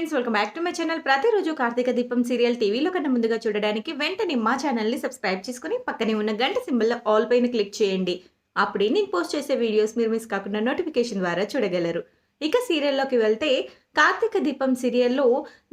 Friends welcome back to my channel. ప్రతిరోజు కార్తీక దీపం serial టీవీలో కన్నా ముందుగా చూడడానికి వెంటనే మా ఛానల్ని సబ్స్క్రైబ్ చేసుకుని పక్కనే ఉన్న గంట సింబల్లో ఆల్ పైన క్లిక్ చేయండి. అప్పుడే నేను పోస్ట్ చేసే వీడియోస్ మీరు మిస్ కాకుండా నోటిఫికేషన్ ద్వారా చూడగలరు. ఇక సీరియల్లోకి వెళ్తే కార్తీక దీపం సీరియల్లో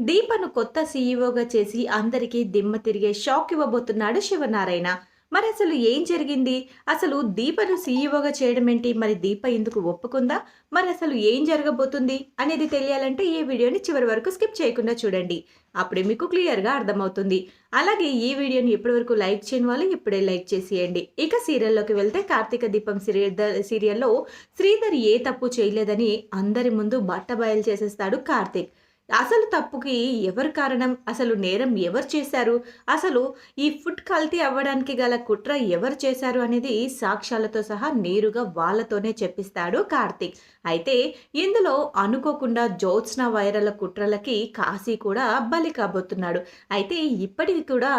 దీపను కొత్త సీఈఓగా చేసి అందరికీ దిమ్మ తిరిగే షాక్ ఇవ్వబోతున్నాడు శివనారాయణ. మరి అసలు ఏం జరిగింది? అసలు దీపను సీఈఓగా చేయడం ఏంటి మరి దీప ఎందుకు ఒప్పుకుందా? మరి అసలు ఏం జరగబోతుంది? అనేది తెలియాలంటే ఈ వీడియోని చివరి వరకు స్కిప్ చేయకుండా చూడండి. అప్పుడే మీకు క్లియర్గా అర్థమవుతుంది. అలాగే ఈ వీడియోని ఇప్పటి వరకు లైక్ చేయని వాళ్ళు ఇప్పుడే లైక్ చేసేయండి. ఇక సీరియల్లోకి వెళ్తే కార్తీక దీపం సీరియల్ సీరియల్లో శ్రీధర్ ఏ తప్పు చేయలేదని అందరి ముందు బట్టబయలు చేసేస్తాడు కార్తీక్. అసలు తప్పుకి ఎవరు కారణం? అసలు నేరం ఎవరు చేశారు? అసలు ఈ ఫుడ్ కల్తీ అవ్వడానికి గల కుట్ర ఎవరు చేశారు అనేది సాక్ష్యాలతో సహా నేరుగా వాళ్ళతోనే చెప్పిస్తాడు కార్తీక్. అయితే ఇందులో అనుకోకుండా జ్యోత్స్న వైరల కుట్రలకి కాశీ కూడా బలి కాబోతున్నాడు. అయితే ఇప్పటికి కూడా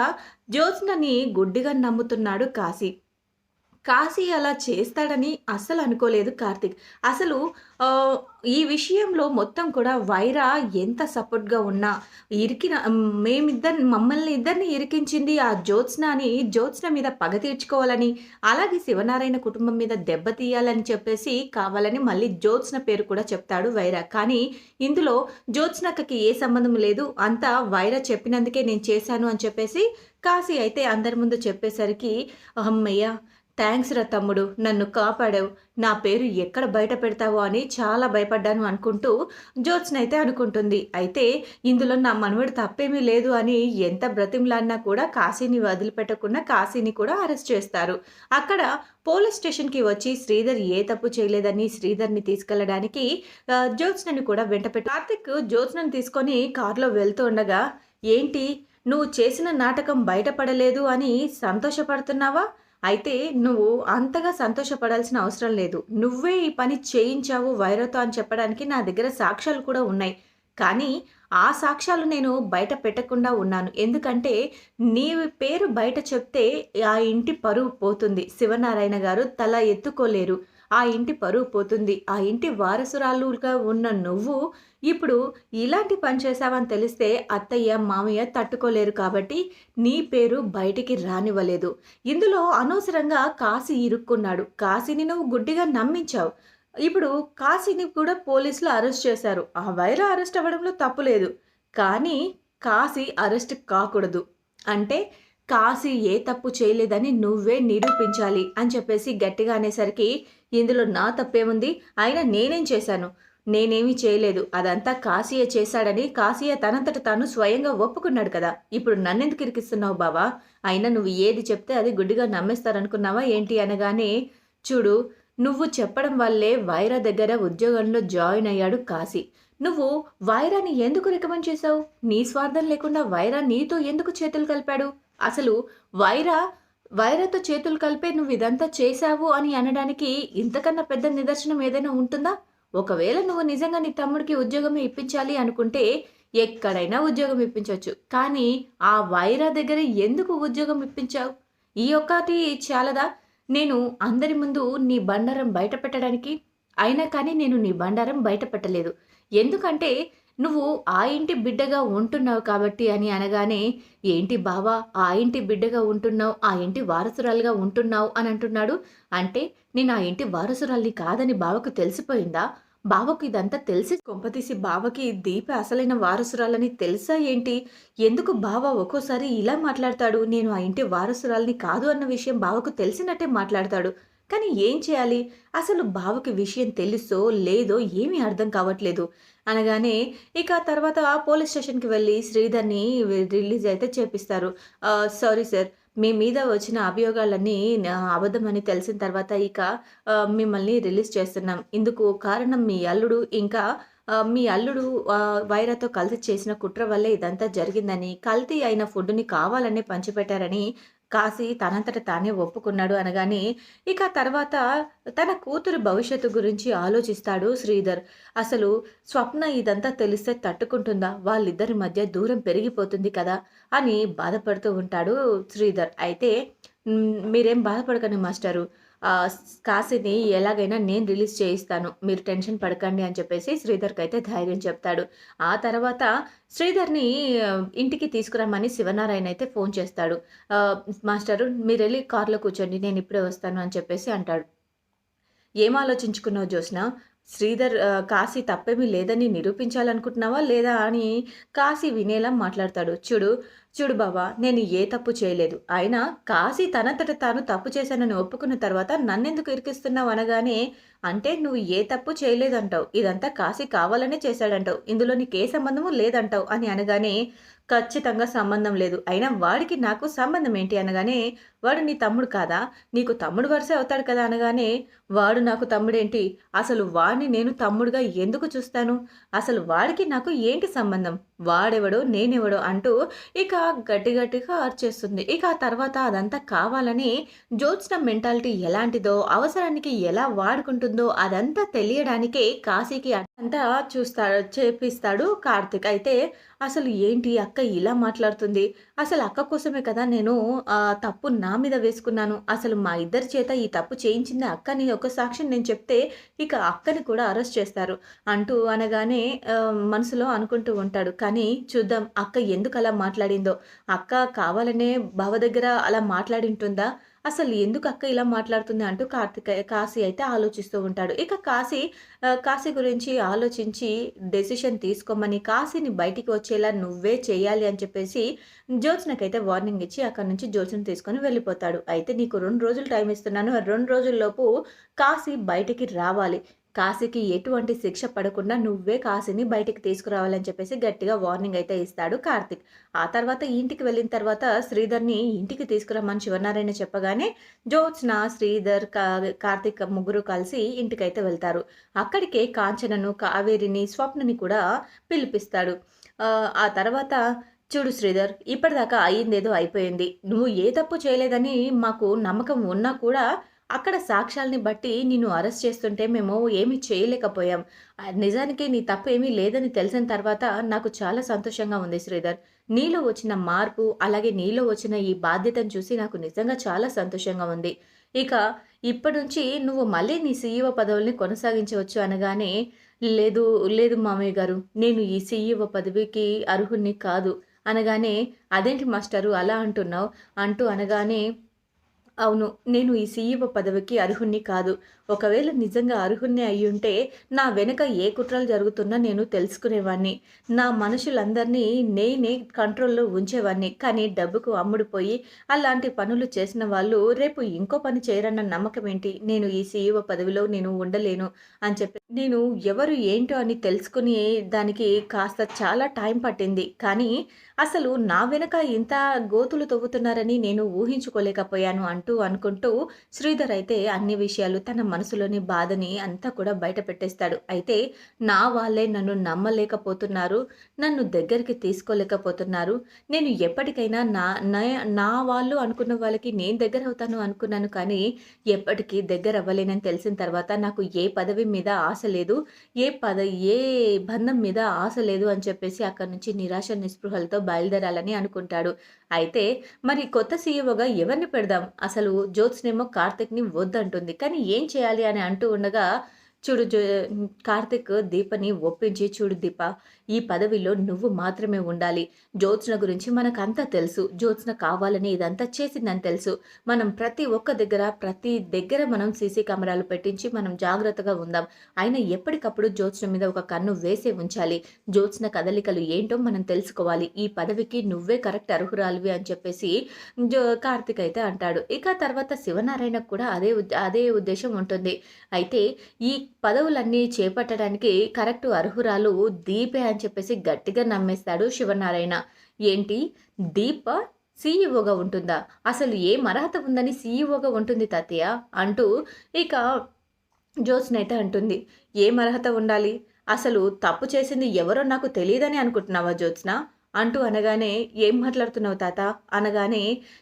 జ్యోత్స్నని గుడ్డిగా నమ్ముతున్నాడు కాశీ. కాశీ అలా చేస్తాడని అస్సలు అనుకోలేదు కార్తిక్. అసలు ఈ విషయంలో మొత్తం కూడా వైరా ఎంత సపోర్ట్గా ఉన్నా ఇరికిన మేమిద్దరు మమ్మల్ని ఇద్దరిని ఇరికించింది ఆ జ్యోత్స్న అని జ్యోత్స్న మీద పగ తీర్చుకోవాలని అలాగే శివనారాయణ కుటుంబం మీద దెబ్బ తీయాలని చెప్పేసి కావాలని మళ్ళీ జ్యోత్స్న పేరు కూడా చెప్తాడు వైరా. కానీ ఇందులో జ్యోత్స్నకి ఏ సంబంధం లేదు అంతా వైరా చెప్పినందుకే నేను చేశాను అని చెప్పేసి కాశీ అయితే అందరి ముందు చెప్పేసరికి అమ్మయ్య థ్యాంక్స్ రా తమ్ముడు నన్ను కాపాడావు. నా పేరు ఎక్కడ బయట పెడతావో అని చాలా భయపడ్డాను అనుకుంటూ జ్యోత్స్న అయితే అనుకుంటుంది. అయితే ఇందులో నా మనవడు తప్పేమీ లేదు అని ఎంత బ్రతిమలాడినా కూడా కాశీని వదిలిపెట్టకుండా కాశీని కూడా అరెస్ట్ చేస్తారు. అక్కడ పోలీస్ స్టేషన్కి వచ్చి శ్రీధర్ ఏ తప్పు చేయలేదని శ్రీధర్ని తీసుకెళ్ళడానికి జ్యోత్స్నని కూడా వెంటపెట్టి కార్తిక్ జ్యోత్స్నని తీసుకొని కారులో వెళ్తూ ఉండగా ఏంటి? నువ్వు చేసిన నాటకం బయటపడలేదు అని సంతోషపడుతున్నావా? అయితే నువ్వు అంతగా సంతోషపడాల్సిన అవసరం లేదు. నువ్వే ఈ పని చేయించావు వైరతో అని చెప్పడానికి నా దగ్గర సాక్ష్యాలు కూడా ఉన్నాయి. కానీ ఆ సాక్ష్యాలు నేను బయట పెట్టకుండా ఉన్నాను. ఎందుకంటే నీ పేరు బయట చెప్తే ఆ ఇంటి పరువు పోతుంది. శివనారాయణ గారు తల ఎత్తుకోలేరు. ఆ ఇంటి పరువు పోతుంది. ఆ ఇంటి వారసురాలుగా ఉన్న నువ్వు ఇప్పుడు ఇలాంటి పని చేశావని తెలిస్తే అత్తయ్య మామయ్య తట్టుకోలేరు కాబట్టి నీ పేరు బయటికి రానివ్వలేదు. ఇందులో అనవసరంగా కాశీ ఇరుక్కున్నాడు. కాశీని నువ్వు గుడ్డిగా నమ్మించావు. ఇప్పుడు కాశీని కూడా పోలీసులు అరెస్ట్ చేశారు. ఆ వైర అరెస్ట్ అవ్వడంలో తప్పు లేదు. కానీ కాశీ అరెస్ట్ కాకూడదు. అంటే కాశీ ఏ తప్పు చేయలేదని నువ్వే నిరూపించాలి అని చెప్పేసి గట్టిగా అనేసరికి ఇందులో నా తప్పేముంది? అయినా నేనేం చేశాను? నేనేమీ చేయలేదు. అదంతా కాశీయ చేశాడని కాశీయ తనంతట తాను స్వయంగా ఒప్పుకున్నాడు కదా. ఇప్పుడు నన్నెందుకు ఇరికిస్తున్నావు బావా? అయినా నువ్వు ఏది చెప్తే అది గుడ్డిగా నమ్మేస్తారనుకున్నావా ఏంటి అనగానే చూడు నువ్వు చెప్పడం వల్లే వైరా దగ్గర ఉద్యోగంలో జాయిన్ అయ్యాడు కాశీ. నువ్వు వైరాని ఎందుకు రికమెండ్ చేశావు? నీ స్వార్థం లేకుండా వైరా నీతో ఎందుకు చేతులు కలిపాడు? అసలు వైరా వైరతో చేతులు కలిపే నువ్వు ఇదంతా చేశావు అని అనడానికి ఇంతకన్నా పెద్ద నిదర్శనం ఏదైనా ఉంటుందా? ఒకవేళ నువ్వు నిజంగా నీ తమ్ముడికి ఉద్యోగం ఇప్పించాలి అనుకుంటే ఎక్కడైనా ఉద్యోగం ఇప్పించవచ్చు కానీ ఆ వైరా దగ్గర ఎందుకు ఉద్యోగం ఇప్పించావు? ఈ ఒక్కటి చాలదా? నేను అందరి ముందు నీ బండారం బయట పెట్టడానికి? అయినా కానీ నేను నీ బండారం బయట పెట్టలేదు. ఎందుకంటే నువ్వు ఆ ఇంటి బిడ్డగా ఉంటున్నావు కాబట్టి అని అనగానే ఏంటి బావా ఆ ఇంటి బిడ్డగా ఉంటున్నావు ఆ ఇంటి వారసురాలుగా ఉంటున్నావు అని అంటున్నాడు. అంటే నేను ఆ ఇంటి వారసురాల్ని కాదని బావకు తెలిసిపోయిందా? బావకు ఇదంతా తెలిసి కొంపతీసి బావకి దీప అసలైన వారసురాలని తెలుసా ఏంటి? ఎందుకు బావ ఒక్కోసారి ఇలా మాట్లాడతాడు? నేను ఆ ఇంటి వారసురాలని కాదు అన్న విషయం బావకు తెలిసినట్టే మాట్లాడతాడు. కానీ ఏం చేయాలి? అసలు బావకి విషయం తెలుసో లేదో ఏమీ అర్థం కావట్లేదు. అనగానే ఇక తర్వాత పోలీస్ స్టేషన్కి వెళ్ళి శ్రీధర్ని రిలీజ్ అయితే చేపిస్తారు. సారీ సార్ మీ మీద వచ్చిన అభియోగాలన్నీ అబద్ధమని తెలిసిన తర్వాత ఇక మిమ్మల్ని రిలీజ్ చేస్తున్నాం. ఇందుకు కారణం మీ అల్లుడు. ఇంకా మీ అల్లుడు వైరాతో కలిసి చేసిన కుట్ర వల్లే ఇదంతా జరిగిందని కల్తీ అయిన ఫుడ్ని కావాలనే పంచిపెట్టారని కాశీ తనంతట తానే ఒప్పుకున్నాడు అనగానే ఇక తర్వాత తన కూతురు భవిష్యత్తు గురించి ఆలోచిస్తాడు శ్రీధర్. అసలు స్వప్న ఇదంతా తెలిస్తే తట్టుకుంటుందా? వాళ్ళిద్దరి మధ్య దూరం పెరిగిపోతుంది కదా అని బాధపడుతూ ఉంటాడు శ్రీధర్. అయితే మీరేం బాధపడకండి మాస్టరు. కాశీని ఎలాగైనా నేను రిలీజ్ చేయిస్తాను. మీరు టెన్షన్ పడకండి అని చెప్పేసి శ్రీధర్కి అయితే ధైర్యం చెప్తాడు. ఆ తర్వాత శ్రీధర్‌ని ఇంటికి తీసుకురమ్మని శివనారాయణ అయితే ఫోన్ చేస్తాడు. మాస్టరు మీరు వెళ్ళి కార్‌లో కూర్చోండి. నేను ఇప్పుడే వస్తాను అని చెప్పేసి అంటాడు. ఏం ఆలోచించుకున్నావు జ్యోత్స్న? శ్రీధర్ కాశీ తప్పేమీ లేదని నిరూపించాలనుకుంటున్నావా? లేదా? అని కాశీ వినేలా మాట్లాడతాడు. చూడు, చూడు బావ నేను ఏ తప్పు చేయలేదు. అయినా కాశీ తనంతట తాను తప్పు చేశానని ఒప్పుకున్న తర్వాత నన్నెందుకు ఇరికిస్తున్నావు అనగానే, అంటే నువ్వు ఏ తప్పు చేయలేదంటావు. ఇదంతా కాశీ కావాలనే చేశాడంటావు. ఇందులో నీకే సంబంధము లేదంటావు అని అనగానే, ఖచ్చితంగా సంబంధం లేదు. అయినా వాడికి నాకు సంబంధం ఏంటి అనగానే, వాడు నీ తమ్ముడు కాదా? నీకు తమ్ముడు వరుస అవుతాడు కదా అనగానే, వాడు నాకు తమ్ముడేంటి? అసలు వాడిని నేను తమ్ముడుగా ఎందుకు చూస్తాను? అసలు వాడికి నాకు ఏంటి సంబంధం? వాడెవడో నేనెవడో అంటూ ఇక గట్టి గట్టిగా అరిచేస్తుంది. ఇక ఆ తర్వాత అదంతా కావాలని జ్యోత్స్న మెంటాలిటీ ఎలాంటిదో, అవసరానికి ఎలా వాడుకుంటుందో అదంతా తెలియడానికే కాశీకి అంతా చూస్తాడు చేపిస్తాడు కార్తీక్. అయితే అసలు ఏంటి అక్క ఇలా మాట్లాడుతుంది? అసలు అక్క కోసమే కదా నేను తప్పు నా మీద వేసుకున్నాను. అసలు మా ఇద్దరి చేత ఈ తప్పు చేయించింది అక్కని ఒక సాక్ష్యం నేను చెప్తే ఇక అక్కని కూడా అరెస్ట్ చేస్తారు అంటూ అనగానే మనసులో అనుకుంటూ ఉంటాడు. కానీ చూద్దాం అక్క ఎందుకు అలా మాట్లాడిందో. అక్క కావాలనే బావ దగ్గర అలా మాట్లాడింటుందా? అసలు ఎందుకు అక్క ఇలా మాట్లాడుతుంది అంటూ కార్తిక కాశీ అయితే ఆలోచిస్తూ ఉంటాడు. ఇక కాశీ కాశీ గురించి ఆలోచించి డెసిషన్ తీసుకోమని కాశీని బయటికి వచ్చేలా నువ్వే చేయాలి అని చెప్పేసి జ్యోత్స్నకైతే వార్నింగ్ ఇచ్చి అక్కడి నుంచి జ్యోత్స్న తీసుకొని వెళ్ళిపోతాడు. అయితే నీకు రెండు రోజులు టైం ఇస్తున్నాను. రెండు రోజుల్లోపు కాశీ బయటికి రావాలి. కాశీకి ఎటువంటి శిక్ష పడకుండా నువ్వే కాశీని బయటికి తీసుకురావాలని చెప్పేసి గట్టిగా వార్నింగ్ అయితే ఇస్తాడు కార్తీక్. ఆ తర్వాత ఇంటికి వెళ్ళిన తర్వాత శ్రీధర్‌ని ఇంటికి తీసుకురమ్మని శివనారాయణ చెప్పగానే జ్యోత్స్న, శ్రీధర్, కా ముగ్గురు కలిసి ఇంటికైతే వెళ్తారు. అక్కడికే కాంచనను, కావేరిని, స్వప్నని కూడా పిలిపిస్తాడు. ఆ తర్వాత చూడు శ్రీధర్ ఇప్పటిదాకా అయిందేదో అయిపోయింది. నువ్వు ఏ తప్పు చేయలేదని మాకు నమ్మకం ఉన్నా కూడా అక్కడ సాక్ష్యాల్ని బట్టి నిన్ను అరెస్ట్ చేస్తుంటే మేము ఏమీ చేయలేకపోయాం. నిజానికి నీ తప్పు ఏమీ లేదని తెలిసిన తర్వాత నాకు చాలా సంతోషంగా ఉంది శ్రీధర్. నీలో వచ్చిన మార్పు, అలాగే నీలో వచ్చిన ఈ బాధ్యతను చూసి నాకు నిజంగా చాలా సంతోషంగా ఉంది. ఇక ఇప్పటి నుంచి నువ్వు మళ్ళీ నీ సీఈఓ పదవుల్ని కొనసాగించవచ్చు అనగానే, లేదు, లేదు మామయ్య గారు. నేను ఈ సీఈఓ పదవికి అర్హుడిని కాదు అనగానే, అదేంటి మాస్టరు అలా అంటున్నావు? అంటూ అనగానే అవును. నేను ఈ సీఈఓ పదవికి అర్హుడిని కాదు. ఒకవేళ నిజంగా అర్హుణ్ణి అయ్యుంటే నా వెనక ఏ కుట్రలు జరుగుతున్నా నేను తెలుసుకునేవాడిని. నా మనుషులందరినీ నేనే కంట్రోల్‌లో ఉంచేవాడిని. కానీ డబ్బుకు అమ్ముడుపోయి అలాంటి పనులు చేసిన వాళ్ళు రేపు ఇంకో పని చేయరన్న నమ్మకం ఏంటి? నేను ఈ సీఈఓ పదవిలో నేను ఉండలేను అని చెప్పి నేను ఎవరు ఏంటో అని తెలుసుకుని దానికి కాస్త చాలా టైం పట్టింది. కానీ అసలు నా వెనక ఇంత గోతులు తవ్వుతున్నారని నేను ఊహించుకోలేకపోయాను అంటే అనుకుంటూ శ్రీధర్ అయితే అన్ని విషయాలు తన మనసులోని బాధని అంతా కూడా బయట పెట్టేస్తాడు. అయితే నా వాళ్ళే నన్ను నమ్మలేకపోతున్నారు. నన్ను దగ్గరికి తీసుకోలేకపోతున్నారు. నేను ఎప్పటికైనా నా నా వాళ్ళు అనుకున్న వాళ్ళకి నేను దగ్గర అవుతాను అనుకున్నాను కానీ ఎప్పటికీ దగ్గర అవ్వలేనని తెలిసిన తర్వాత నాకు ఏ పదవి మీద ఆశ లేదు. ఏ పద ఏ బంధం మీద ఆశ లేదు అని చెప్పేసి అక్కడి నుంచి నిరాశ నిస్పృహలతో బయలుదేరాలని అనుకుంటాడు. అయితే మరి కొత్త సీఈఓగా ఎవరిని పెడదాం? అసలు అసలు జ్యోత్స్నేమో కార్తిక్ని వద్దంటుంది. కానీ ఏం చేయాలి అని అంటూ ఉండగా చూడు జో కార్తీక్ దీపని ఒప్పించి చూడు దీప ఈ పదవిలో నువ్వు మాత్రమే ఉండాలి. జ్యోత్స్న గురించి మనకంతా తెలుసు. జ్యోత్స్న కావాలని ఇదంతా చేసిందని తెలుసు. మనం ప్రతి ఒక్క దగ్గర, ప్రతి దగ్గర మనం సీసీ కెమెరాలు పెట్టించి మనం జాగ్రత్తగా ఉందాం. అయినా ఎప్పటికప్పుడు జ్యోత్స్న మీద ఒక కన్ను వేసే ఉంచాలి. జ్యోత్స్న కదలికలు ఏంటో మనం తెలుసుకోవాలి. ఈ పదవికి నువ్వే కరెక్ట్ అర్హురాలివి అని చెప్పేసి జో కార్తీక్ అయితే అంటాడు. ఇక తర్వాత శివనారాయణకు కూడా అదే అదే ఉద్దేశం ఉంటుంది. అయితే ఈ పదవులన్నీ చేపట్టడానికి కరెక్ట్ అర్హురాలు దీపే అని చెప్పేసి గట్టిగా నమ్మేస్తాడు శివనారాయణ. ఏంటి దీప సీఈఓగా ఉంటుందా? అసలు ఏం అర్హత ఉందని సీఈఓగా ఉంటుంది తాతయ్య అంటూ ఇక జ్యోత్స్న అయితే అంటుంది. ఏం అర్హత ఉండాలి? అసలు తప్పు చేసింది ఎవరో నాకు తెలియదని అనుకుంటున్నావా జ్యోత్స్న? అంటూ అనగానే ఏం మాట్లాడుతున్నావు తాత? అనగానే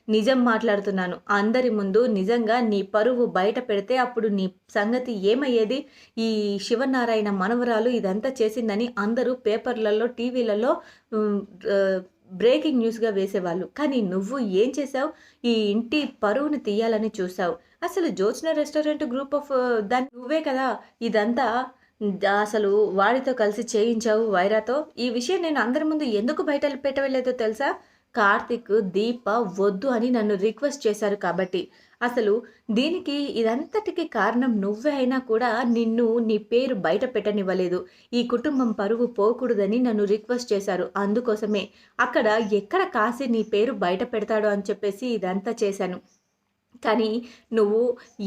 నిజం మాట్లాడుతున్నాను. అందరి ముందు నిజంగా నీ పరువు బయట పెడితే అప్పుడు నీ సంగతి ఏమయ్యేది? ఈ శివనారాయణ మనవరాలు ఇదంతా చేసిందని అందరూ పేపర్‌లలో, టీవీలలో బ్రేకింగ్ న్యూస్‌గా వేసేవాళ్ళు. కానీ నువ్వు ఏం చేసావు ఈ ఇంటి పరువుని తీయాలని చూసావు. అసలు జ్యోత్స్న రెస్టారెంట్ గ్రూప్ ఆఫ్ దాన్ని నువ్వే కదా! ఇదంతా అసలు వాడితో కలిసి చేయించావు వైరాతో. ఈ విషయం నేను అందరి ముందు ఎందుకు బయట పెట్టవలేదో తెలుసా? కార్తిక్ దీప వద్దు అని నన్ను రిక్వెస్ట్ చేశారు కాబట్టి. అసలు దీనికి ఇదంతటికి కారణం నువ్వే అయినా కూడా నిన్ను నీ పేరు బయట పెట్టనివ్వలేదు. ఈ కుటుంబం పరువు పోకూడదని నన్ను రిక్వెస్ట్ చేశారు. అందుకోసమే అక్కడ ఎక్కడ కాసి నీ పేరు బయట పెడతాడో అని చెప్పేసి ఇదంతా చేశాను. కానీ నువ్వు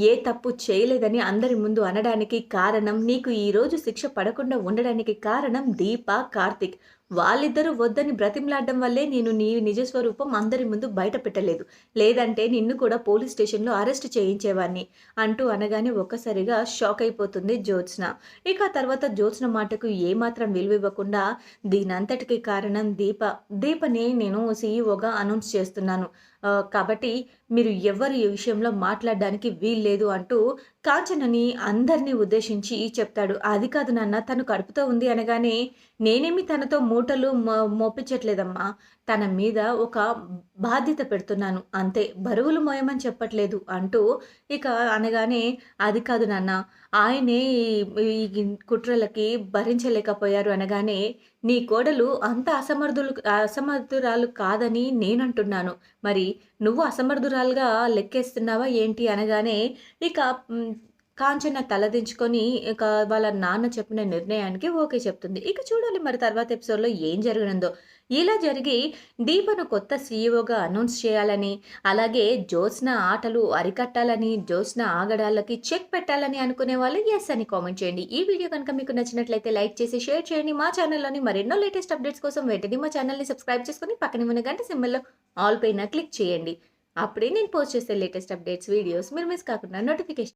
ఏ తప్పు చేయలేదని అందరి ముందు అనడానికి కారణం నీకు ఈరోజు శిక్ష పడకుండా ఉండడానికి కారణం దీప, కార్తీక్. వాళ్ళిద్దరూ వద్దని బ్రతిమలాడడం వల్లే నేను నీ నిజ స్వరూపం అందరి ముందు బయట పెట్టలేదు. లేదంటే నిన్ను కూడా పోలీస్ స్టేషన్‌లో అరెస్ట్ చేయించేవాడిని అంటూ అనగానే ఒక్కసారిగా షాక్ అయిపోతుంది జ్యోత్స్న. ఇక తర్వాత జ్యోత్స్న మాటకు ఏమాత్రం విలువివ్వకుండా దీనంతటికి కారణం దీప. దీపని నేను సీఈఓగా అనౌన్స్ చేస్తున్నాను. కాబట్టి మీరు ఎవ్వరు ఈ విషయంలో మాట్లాడడానికి వీల్లేదు అంటూ కాంచనని అందరిని ఉద్దేశించి చెప్తాడు. అది కాదు నాన్న తను కడుపుతో ఉంది అనగానే నేనేమి తనతో మూటలు మో మోపించట్లేదమ్మా. తన మీద ఒక బాధ్యత పెడుతున్నాను అంతే. బరువులు మోయమని చెప్పట్లేదు అంటూ ఇక అనగానే అది కాదు నాన్న ఆయనే ఈ కుట్రలకి భరించలేకపోయారు అనగానే నీ కోడలు అంత అసమర్థులు అసమర్థురాలు కాదని నేనంటున్నాను. మరి నువ్వు అసమర్థురాలుగా లెక్కేస్తున్నావా ఏంటి అనగానే ఇక కాంచన తలదించుకొని ఇక వాళ్ళ నాన్న చెప్పిన నిర్ణయానికి ఓకే చెప్తుంది. ఇక చూడాలి మరి తర్వాత ఎపిసోడ్‌లో ఏం జరగనుందో. ఇలా జరిగి దీపను కొత్త సీఈఓగా అనౌన్స్ చేయాలని, అలాగే జ్యోత్స్న ఆటలు అరికట్టాలని, జ్యోత్స్న ఆగడాలకి చెక్ పెట్టాలని అనుకునే వాళ్ళు ఎస్ అని కామెంట్ చేయండి. ఈ వీడియో కనుక మీకు నచ్చినట్లయితే లైక్ చేసి షేర్ చేయండి. మా ఛానల్‌లోని మరెన్నో లేటెస్ట్ అప్డేట్స్ కోసం వెంటనే మా ఛానల్‌ని సబ్స్క్రైబ్ చేసుకొని పక్కనే ఉన్న గంట సింబల్‌లో ఆల్ పైన క్లిక్ చేయండి. అప్పుడే నేను పోస్ట్ చేసే లేటెస్ట్ అప్డేట్స్, వీడియోస్ మీరు మిస్ కాకుండా నోటిఫికేషన్